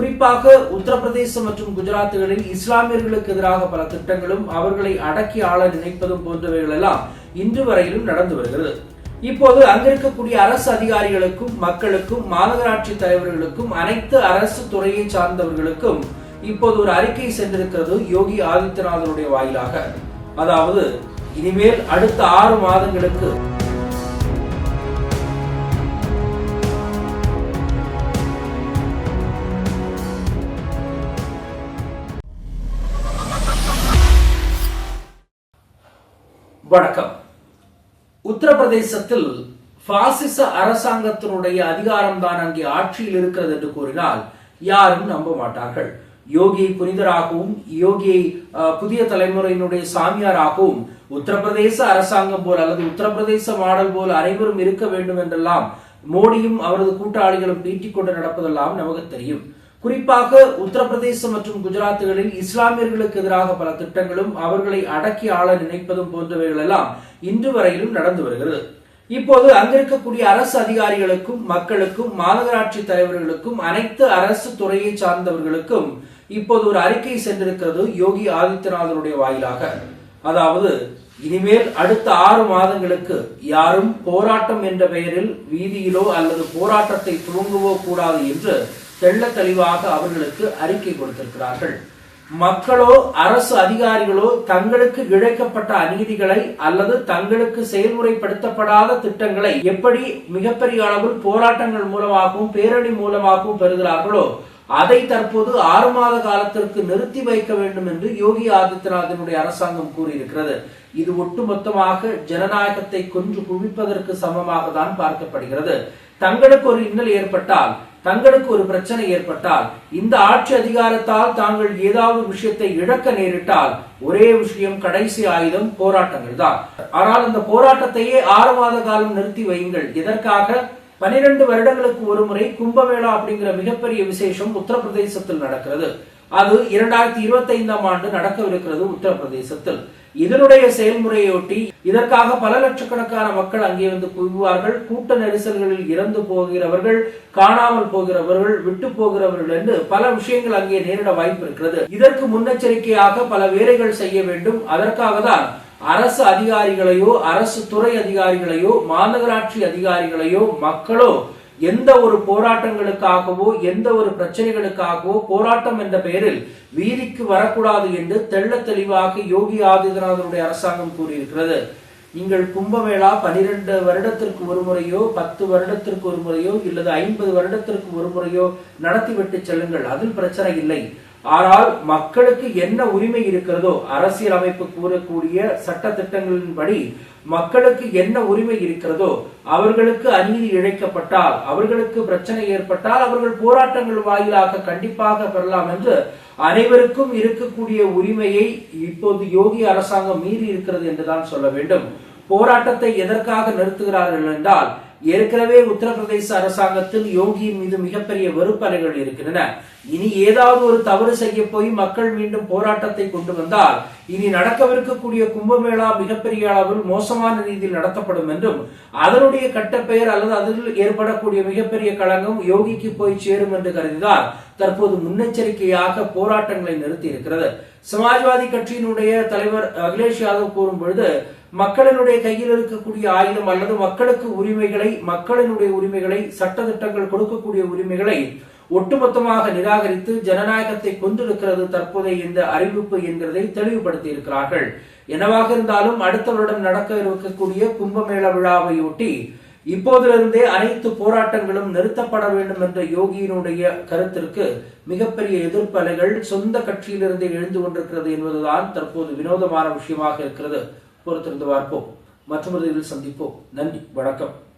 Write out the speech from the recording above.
குறிப்பாக உத்தரப்பிரதேசம் மற்றும் குஜராத்துகளில் இஸ்லாமியர்களுக்கு எதிராக பல திட்டங்களும் அவர்களை அடக்கி ஆள நினைப்பதும் போன்றவைகள் எல்லாம் இன்று வரையிலும் நடந்து வருகிறது. இப்போது அங்கிருக்கக்கூடிய அரசு அதிகாரிகளுக்கும் மக்களுக்கும் மாநகராட்சி தலைவர்களுக்கும் அனைத்து அரசு துறையை சார்ந்தவர்களுக்கும் இப்போது ஒரு அறிக்கை சென்றிருக்கிறது யோகி ஆதித்யநாதனுடைய வாயிலாக. அதாவது இனிமேல் அடுத்த ஆறு மாதங்களுக்கு வணக்கம். உத்தரப்பிரதேசத்தில் பாசிச அரசாங்கத்தினுடைய அதிகாரம் தான் அங்கே ஆட்சியில் இருக்கிறது என்று கூறினால் யாரும் நம்ப மாட்டார்கள். யோகியை புனிதராகவும் யோகியை புதிய தலைமுறையினுடைய சாமியாராகவும் உத்தரப்பிரதேச அரசாங்கம் போல் அல்லது உத்தரப்பிரதேச மாடல் போல் அனைவரும் இருக்க வேண்டும் என்றெல்லாம் மோடியும் அவரது கூட்டாளிகளும் பீட்டிக் கொண்டு நடப்பதெல்லாம் நமக்கு தெரியும். குறிப்பாக உத்தரப்பிரதேசம் மற்றும் குஜராத்துகளில் இஸ்லாமியர்களுக்கு எதிராக பல திட்டங்களும் அவர்களை அடக்கி ஆள நினைப்பதும் போன்றவைகள் எல்லாம் இன்று வரையிலும் நடந்து வருகிறது. இப்போது அங்கிருக்கக்கூடிய அரசு அதிகாரிகளுக்கும் மக்களுக்கும் மாநகராட்சி தலைவர்களுக்கும் அனைத்து அரசு துறையை சார்ந்தவர்களுக்கும் இப்போது ஒரு அறிக்கை சென்றிருக்கிறது யோகி ஆதித்யநாதனுடைய வாயிலாக. அதாவது இனிமேல் அடுத்த ஆறு மாதங்களுக்கு யாரும் போராட்டம் என்ற பெயரில் வீதியிலோ அல்லது போராட்டத்தை துவங்குவோ கூடாது என்று தெள்ள தெளிவாக அவர்களுக்கு அறிக்கை கொடுத்திருக்கிறார்கள். மக்களோ அரசு அதிகாரிகளோ தங்களுக்கு இழைக்கப்பட்ட அநீதிகளை அல்லது தங்களுக்கு செயல்முறைப்படுத்தப்படாத திட்டங்களை எப்படி மிகப்பெரிய அளவில் போராட்டங்கள் மூலமாகவும் பேரணி மூலமாகவும் பெறுகிறார்களோ அதை தற்போது ஆறு மாத காலத்திற்கு நிறுத்தி வைக்க வேண்டும் என்று யோகி ஆதித்யநாத்தினுடைய அரசாங்கம் கூறியிருக்கிறது. இது ஒட்டுமொத்தமாக ஜனநாயகத்தை கொன்று குவிப்பதற்கு சமமாக தான் பார்க்கப்படுகிறது. தங்களுக்கு ஒரு இன்னல் ஏற்பட்டால் தங்களுக்கு ஒரு பிரச்சனை ஏற்பட்டால் இந்த ஆட்சி அதிகாரத்தால் தாங்கள் ஏதாவது விஷயத்தை இழக்க நேரிட்டால் ஒரே விஷயம் கடைசி ஆயுதம் போராட்டங்கள் தான். ஆனால் அந்த போராட்டத்தையே ஆறு மாத காலம் நிறுத்தி வையுங்கள். எதற்காக? பனிரெண்டு வருடங்களுக்கு ஒரு முறை கும்பமேளா அப்படிங்கிற மிகப்பெரிய விசேஷம் உத்தரப்பிரதேசத்தில் நடக்கிறது. அது இரண்டாயிரத்தி இருபத்தி ஐந்தாம் ஆண்டு நடக்கவிருக்கிறது உத்தரப்பிரதேசத்தில். இதனுடைய செயல்முறையொட்டி இதற்காக பல லட்சக்கணக்கான மக்கள் அங்கே வந்து குவிவார்கள். கூட்ட நெரிசல்களில் இறந்து போகிறவர்கள் காணாமல் போகிறவர்கள் விட்டு போகிறவர்கள் என்று பல விஷயங்கள் அங்கே நேரிட வாய்ப்பு இருக்கிறது. இதற்கு முன்னெச்சரிக்கையாக பல வேலைகள் செய்ய வேண்டும். அதற்காக தான் அரசு அதிகாரிகளையோ அரசு துறை அதிகாரிகளையோ மாநகராட்சி அதிகாரிகளையோ மக்களோ எந்த ஒரு போராட்டங்களுக்காகவோ எந்த ஒரு பிரச்சனைகளுக்காகவோ போராட்டம் என்ற பெயரில் வீதிக்கு வரக்கூடாது என்று தெள்ள தெளிவாக யோகி ஆதித்யநாதனுடைய அரசாங்கம் கூறியிருக்கிறது. நீங்கள் கும்பமேளா பனிரெண்டு வருடத்திற்கு ஒரு முறையோ பத்து வருடத்திற்கு ஒரு முறையோ இல்லது ஐம்பது வருடத்திற்கு ஒரு முறையோ நடத்திவிட்டு செல்லுங்கள். அதில் பிரச்சனை இல்லை. ஆனால் மக்களுக்கு என்ன உரிமை இருக்கிறதோ அரசியல் அமைப்பு கூறக்கூடிய சட்ட திட்டங்களின்படி மக்களுக்கு என்ன உரிமை இருக்கிறதோ அவர்களுக்கு அநீதி இழைக்கப்பட்டால் அவர்களுக்கு பிரச்சனை ஏற்பட்டால் அவர்கள் போராட்டங்கள் வாயிலாக கண்டிப்பாக பெறலாம் என்று அனைவருக்கும் இருக்கக்கூடிய உரிமையை இப்போது யோகி அரசாங்கம் மீறி இருக்கிறது என்றுதான் சொல்ல வேண்டும். போராட்டத்தை எதற்காக நிறுத்துகிறார்கள் என்றால் ஏற்கனவே உத்தரப்பிரதேச அரசாங்கத்தில் யோகியின் மீது மிகப்பெரிய வெறுப்பறைகள் இருக்கின்றன. இனி ஏதாவது ஒரு தவறு செய்ய போய் மக்கள் மீண்டும் போராட்டத்தை கொண்டு வந்தால் இனி நடக்கவிருக்கக்கூடிய கும்பமேளா மிகப்பெரிய அளவில் மோசமான ரீதியில் நடத்தப்படும் என்றும் அதனுடைய கட்டப்பெயர் அல்லது அதில் ஏற்படக்கூடிய மிகப்பெரிய களங்கம் யோகிக்கு போய் சேரும் என்று கருதினால் தற்போது முன்னெச்சரிக்கையாக போராட்டங்களை நிறுத்தி இருக்கிறது சமாஜ்வாதி கட்சியினுடைய தலைவர் அகிலேஷ் யாதவ் கூறும் பொழுது மக்களினுடைய கையில் இருக்கக்கூடிய ஆயுதம் அல்லது மக்களுக்கு உரிமைகளை மக்களினுடைய உரிமைகளை சட்ட திட்டங்கள் கொடுக்கக்கூடிய உரிமைகளை ஒட்டுமொத்தமாக நிராகரித்து ஜனநாயகத்தை கொண்டிருக்கிறது தற்போதைய இந்த அறிவிப்பு என்கிறதை தெளிவுபடுத்தி இருக்கிறார்கள் என்னவாக இருந்தாலும் அடுத்த வருடம் நடக்க இருக்கக்கூடிய கும்பமேள விழாவையொட்டி இப்போதிலிருந்தே அனைத்து போராட்டங்களும் நிறுத்தப்பட வேண்டும் என்ற யோகியினுடைய கருத்திற்கு மிகப்பெரிய எதிர்ப்பு அலைகள் சொந்த கட்சியிலிருந்தே எழுந்து கொண்டிருக்கிறது என்பதுதான் தற்போது வினோதமான விஷயமாக இருக்கிறது. பொறுத்திருந்து பார்ப்போம். மற்றொரு இதில் சந்திப்போம். நன்றி. வணக்கம்.